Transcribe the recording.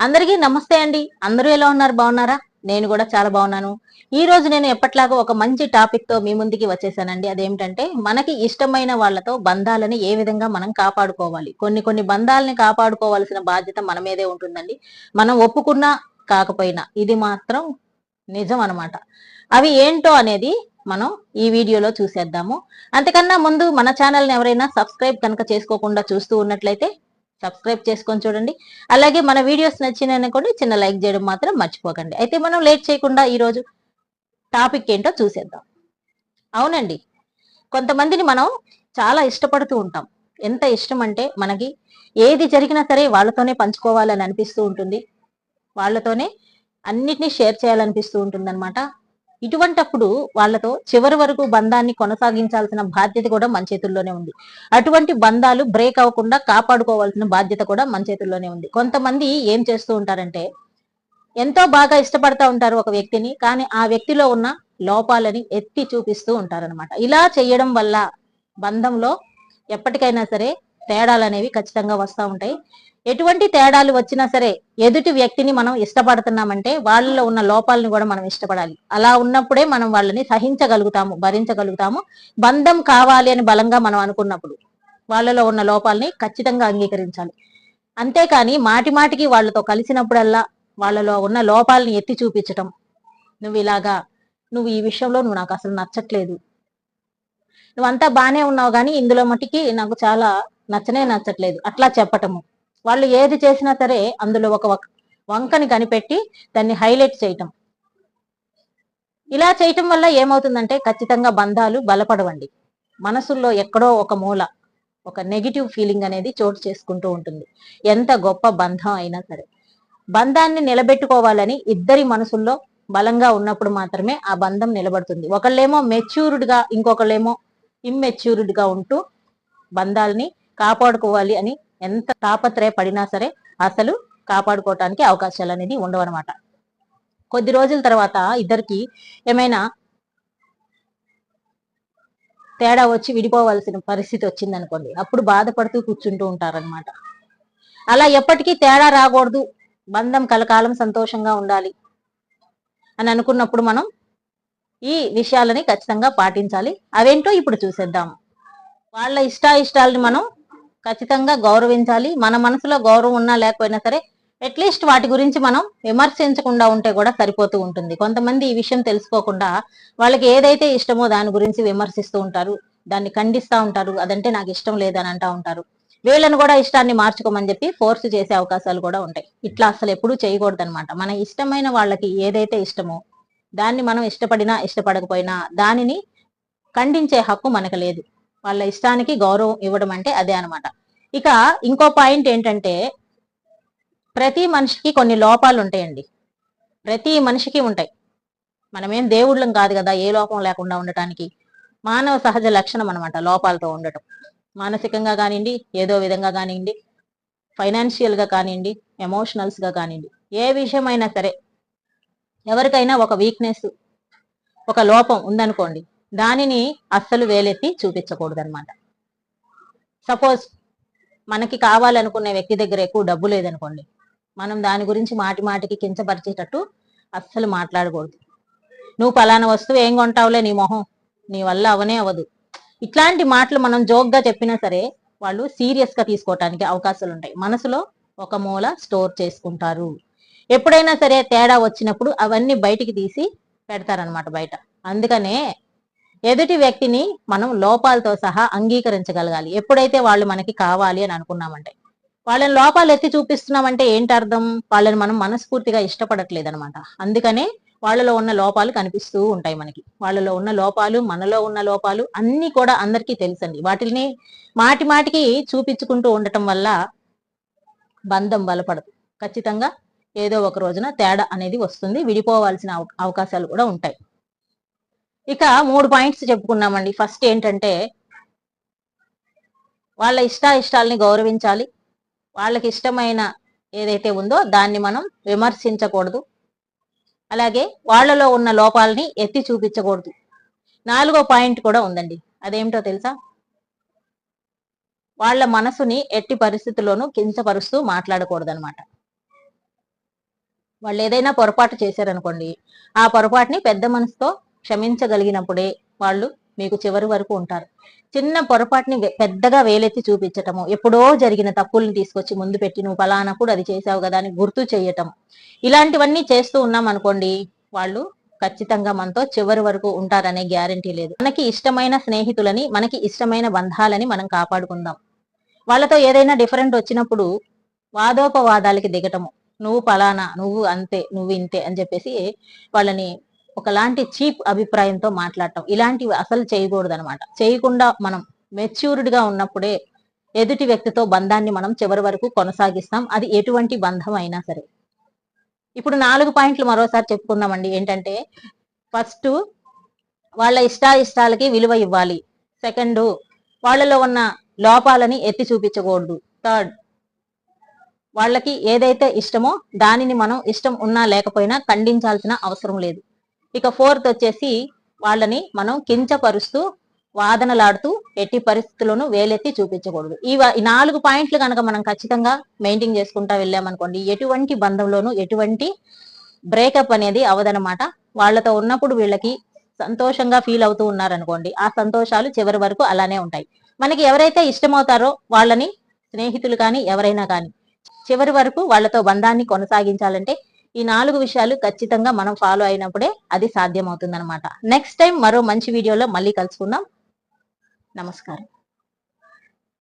అందరికీ నమస్తే అండి. అందరూ ఎలా ఉన్నారు? బాగున్నారా? నేను కూడా చాలా బాగున్నాను. ఈ రోజు నేను ఎప్పట్లాగా ఒక మంచి టాపిక్తో మీ ముందుకి వచ్చేసానండి. అదేమిటంటే మనకి ఇష్టమైన వాళ్ళతో బంధాలని ఏ విధంగా మనం కాపాడుకోవాలి. కొన్ని కొన్ని బంధాలని కాపాడుకోవాల్సిన బాధ్యత మన మీదే ఉంటుందండి. మనం ఒప్పుకున్నా కాకపోయినా ఇది మాత్రం నిజం అనమాట అవి ఏంటో అనేది మనం ఈ వీడియోలో చూసేద్దాము. అంతకన్నా ముందు మన ఛానల్ని ఎవరైనా సబ్స్క్రైబ్ కనుక చేసుకోకుండా చూస్తూ ఉన్నట్లయితే సబ్స్క్రైబ్ చేసుకొని చూడండి. అలాగే మన వీడియోస్ నచ్చిననుకోండి కూడా చిన్న లైక్ చేయడం మాత్రం మర్చిపోకండి. అయితే మనం లేట్ చేయకుండా ఈరోజు టాపిక్ ఏంటో చూసేద్దాం. అవునండి. కొంతమందిని మనం చాలా ఇష్టపడుతూ ఉంటాం. ఎంత ఇష్టం అంటే మనకి ఏది జరిగినా సరే వాళ్ళతోనే పంచుకోవాలని అనిపిస్తూ ఉంటుంది. వాళ్ళతోనే అన్నిటినీ షేర్ చేయాలనిపిస్తూ ఉంటుంది ఇటువంటప్పుడు వాళ్ళతో చివరి వరకు బంధాన్ని కొనసాగించాల్సిన బాధ్యత కూడా మన చేతుల్లోనే ఉంది. అటువంటి బంధాలు బ్రేక్ అవ్వకుండా కాపాడుకోవాల్సిన బాధ్యత కూడా మన చేతుల్లోనే ఉంది. కొంతమంది ఏం చేస్తూ ఉంటారంటే ఎంతో బాగా ఇష్టపడతా ఉంటారు ఒక వ్యక్తిని కానీ ఆ వ్యక్తిలో ఉన్న లోపాలని ఎత్తి చూపిస్తూ ఉంటారనమాట ఇలా చేయడం వల్ల బంధంలో ఎప్పటికైనా సరే తేడాలు అనేవి ఖచ్చితంగా వస్తూ ఉంటాయి. ఎటువంటి తేడాలు వచ్చినా సరే ఎదుటి వ్యక్తిని మనం ఇష్టపడుతున్నామంటే వాళ్ళలో ఉన్న లోపాలను కూడా మనం ఇష్టపడాలి. అలా ఉన్నప్పుడే మనం వాళ్ళని సహించగలుగుతాము భరించగలుగుతాము. బంధం కావాలి అని బలంగా మనం అనుకున్నప్పుడు వాళ్ళలో ఉన్న లోపాలని ఖచ్చితంగా అంగీకరించాలి. అంతేకాని మాటి మాటికి వాళ్ళతో కలిసినప్పుడల్లా వాళ్ళలో ఉన్న లోపాలని ఎత్తి చూపించటం. నువ్వు ఇలాగా నువ్వు ఈ విషయంలో నువ్వు నాకు అసలు నచ్చట్లేదు. నువ్వంతా బాగానే ఉన్నావు కానీ ఇందులో మటుకి నాకు చాలా నచ్చనే నచ్చట్లేదు. అట్లా చెప్పటము. వాళ్ళు ఏది చేసినా సరే అందులో ఒక వంకని కనిపెట్టి దాన్ని హైలైట్ చేయటం. ఇలా చేయటం వల్ల ఏమవుతుందంటే ఖచ్చితంగా బంధాలు బలపడవండి. మనసుల్లో ఎక్కడో ఒక మూల ఒక నెగిటివ్ ఫీలింగ్ అనేది చోటు చేసుకుంటూ ఉంటుంది. ఎంత గొప్ప బంధం అయినా సరే. బంధాన్ని నిలబెట్టుకోవాలని ఇద్దరి మనసుల్లో బలంగా ఉన్నప్పుడు మాత్రమే ఆ బంధం నిలబడుతుంది. ఒకళ్ళేమో మెచ్యూర్డ్గా ఇంకొకళ్ళేమో ఇమ్మెచ్యూర్డ్గా ఉంటూ బంధాలని కాపాడుకోవాలి అని ఎంత తాపత్రయ పడినా సరే అసలు కాపాడుకోవటానికి అవకాశాలు అనేది ఉండవన్నమాట. కొద్ది రోజుల తర్వాత ఇద్దరికి ఏమైనా తేడా వచ్చి విడిపోవాల్సిన పరిస్థితి వచ్చింది అనుకోండి అప్పుడు బాధపడుతూ కూర్చుంటూ ఉంటారన్నమాట. అలా ఎప్పటికీ తేడా రాకూడదు బంధం కలకాలం సంతోషంగా ఉండాలి అని అనుకున్నప్పుడు మనం ఈ విషయాలని ఖచ్చితంగా పాటించాలి. అవేంటో ఇప్పుడు చూసేద్దాం. వాళ్ళ ఇష్టాయిష్టాలని మనం ఖచ్చితంగా గౌరవించాలి. మన మనసులో గౌరవం ఉన్నా లేకపోయినా సరే అట్లీస్ట్ వాటి గురించి మనం విమర్శించకుండా ఉంటే కూడా సరిపోతూ ఉంటుంది. కొంతమంది ఈ విషయం తెలుసుకోకుండా వాళ్ళకి ఏదైతే ఇష్టమో దాని గురించి విమర్శిస్తూ ఉంటారు. దాన్ని ఖండిస్తూ ఉంటారు. అదంటే నాకు ఇష్టం లేదని అంటా ఉంటారు. వీళ్ళని కూడా ఇష్టాన్ని మార్చుకోమని చెప్పి ఫోర్స్ చేసే అవకాశాలు కూడా ఉంటాయి. ఇట్లా అసలు ఎప్పుడూ చేయకూడదు అనమాట మన ఇష్టమైన వాళ్ళకి ఏదైతే ఇష్టమో దాన్ని మనం ఇష్టపడినా ఇష్టపడకపోయినా దానిని ఖండించే హక్కు మనకు లేదు. వాళ్ళ ఇష్టానికి గౌరవం ఇవ్వడం అంటే అదే అనమాట ఇక ఇంకో పాయింట్ ఏంటంటే ప్రతి మనిషికి కొన్ని లోపాలు ఉంటాయండి. ప్రతి మనిషికి ఉంటాయి. మనమేం దేవుళ్ళం కాదు కదా ఏ లోపం లేకుండా ఉండటానికి. మానవ సహజ లక్షణం అనమాట లోపాలతో ఉండటం. మానసికంగా కానివ్వండి ఏదో విధంగా కానివ్వండి ఫైనాన్షియల్గా కానివ్వండి ఎమోషనల్స్గా కానివ్వండి ఏ విషయమైనా సరే ఎవరికైనా ఒక వీక్నెస్ ఒక లోపం ఉందనుకోండి దానిని అస్సలు వేలెత్తి చూపించకూడదు అనమాట సపోజ్ మనకి కావాలనుకునే వ్యక్తి దగ్గర ఎక్కువ డబ్బు లేదనుకోండి మనం దాని గురించి మాటి మాటికి కించపరిచేటట్టు అస్సలు మాట్లాడకూడదు. నువ్వు పలానా వస్తువు ఏం కొంటావులే నీ మొహం? నీ వల్ల అవనే అవ్వదు. ఇట్లాంటి మాటలు మనం జోక్గా చెప్పినా సరే వాళ్ళు సీరియస్గా తీసుకోవటానికి అవకాశాలు ఉంటాయి. మనసులో ఒక మూల స్టోర్ చేసుకుంటారు. ఎప్పుడైనా సరే తేడా వచ్చినప్పుడు అవన్నీ బయటికి తీసి పెడతారనమాట బయట. అందుకనే ఎదుటి వ్యక్తిని మనం లోపాలతో సహా అంగీకరించగలగాలి. ఎప్పుడైతే వాళ్ళు మనకి కావాలి అని అనుకున్నామంటే. వాళ్ళని లోపాలు ఎత్తి చూపిస్తున్నామంటే ఏంటి అర్థం వాళ్ళని మనం మనస్ఫూర్తిగా ఇష్టపడట్లేదు అనమాట అందుకనే వాళ్ళలో ఉన్న లోపాలు కనిపిస్తూ ఉంటాయి మనకి. వాళ్ళలో ఉన్న లోపాలు మనలో ఉన్న లోపాలు అన్ని కూడా అందరికీ తెలుసండి. వాటిని మాటి మాటికి చూపించుకుంటూ ఉండటం వల్ల బంధం బలపడదు. ఖచ్చితంగా ఏదో ఒక రోజున తేడా అనేది వస్తుంది. విడిపోవాల్సిన అవ- అవకాశాలు కూడా ఉంటాయి. ఇక మూడు పాయింట్స్ చెప్పుకున్నామండి. ఫస్ట్ ఏంటంటే వాళ్ళ ఇష్ట ఇష్టాలని గౌరవించాలి. వాళ్ళకి ఇష్టమైన ఏదైతే ఉందో దాన్ని మనం విమర్శించకూడదు. అలాగే వాళ్ళలో ఉన్న లోపాలని ఎత్తి చూపించకూడదు. నాలుగో పాయింట్ కూడా ఉందండి. అదేమిటో తెలుసా? వాళ్ళ మనసుని ఎట్టి పరిస్థితుల్లోనూ కించపరుస్తూ మాట్లాడకూడదు అనమాట వాళ్ళు ఏదైనా పొరపాటు చేశారనుకోండి ఆ పొరపాటుని పెద్ద మనసుతో క్షమించగలిగినప్పుడే వాళ్ళు మీకు చివరి వరకు ఉంటారు. చిన్న పొరపాటుని పెద్దగా వేలెత్తి చూపించటము. ఎప్పుడో జరిగిన తప్పుల్ని తీసుకొచ్చి ముందు పెట్టి నువ్వు పలానప్పుడు అది చేసావు కదా అని గుర్తు చేయటం ఇలాంటివన్నీ చేస్తూ ఉన్నాం అనుకోండి వాళ్ళు ఖచ్చితంగా మనతో చివరి వరకు ఉంటారనే గ్యారంటీ లేదు. మనకి ఇష్టమైన స్నేహితులని మనకి ఇష్టమైన బంధాలని మనం కాపాడుకుందాం. వాళ్ళతో ఏదైనా డిఫరెంట్ వచ్చినప్పుడు వాదోపవాదాలకి దిగటము. నువ్వు పలానా నువ్వు అంతే నువ్వు ఇంతే అని చెప్పేసి వాళ్ళని ఒకలాంటి చీప్ అభిప్రాయంతో మాట్లాడటం. ఇలాంటివి అసలు చేయకూడదు అనమాట చేయకుండా మనం మెచ్యూర్డ్గా ఉన్నప్పుడే ఎదుటి వ్యక్తితో బంధాన్ని మనం చివరి వరకు కొనసాగిస్తాం. అది ఎటువంటి బంధం అయినా సరే. ఇప్పుడు నాలుగు పాయింట్లు మరోసారి చెప్పుకుందామండి. ఏంటంటే ఫస్ట్ వాళ్ళ ఇష్టాయిష్టాలకి విలువ ఇవ్వాలి. సెకండ్ వాళ్ళలో ఉన్న లోపాలని ఎత్తి చూపించకూడదు. థర్డ్ వాళ్ళకి ఏదైతే ఇష్టమో దానిని మనం ఇష్టం ఉన్నా లేకపోయినా ఖండించాల్సిన అవసరం లేదు. ఇక ఫోర్త్ వచ్చేసి వాళ్ళని మనం కించపరుస్తూ వాదనలాడుతూ ఎట్టి పరిస్థితుల్లోనూ వేలెత్తి చూపించకూడదు. ఈ నాలుగు పాయింట్లు కనుక మనం ఖచ్చితంగా మెయింటైన్ చేసుకుంటా వెళ్ళామనుకోండి ఎటువంటి బంధంలోనూ ఎటువంటి బ్రేకప్ అనేది అవదనమాట వాళ్ళతో ఉన్నప్పుడు వీళ్ళకి సంతోషంగా ఫీల్ అవుతూ ఉన్నారనుకోండి ఆ సంతోషాలు చివరి వరకు అలానే ఉంటాయి. మనకి ఎవరైతే ఇష్టమవుతారో వాళ్ళని స్నేహితులు కానీ ఎవరైనా కానీ చివరి వరకు వాళ్ళతో బంధాన్ని కొనసాగించాలంటే ఈ నాలుగు విషయాలు ఖచ్చితంగా మనం ఫాలో అయినప్పుడే అది సాధ్యం అవుతుంది నెక్స్ట్ టైం మరో మంచి వీడియోలో మళ్ళీ కలుసుకుందాం. నమస్కారం.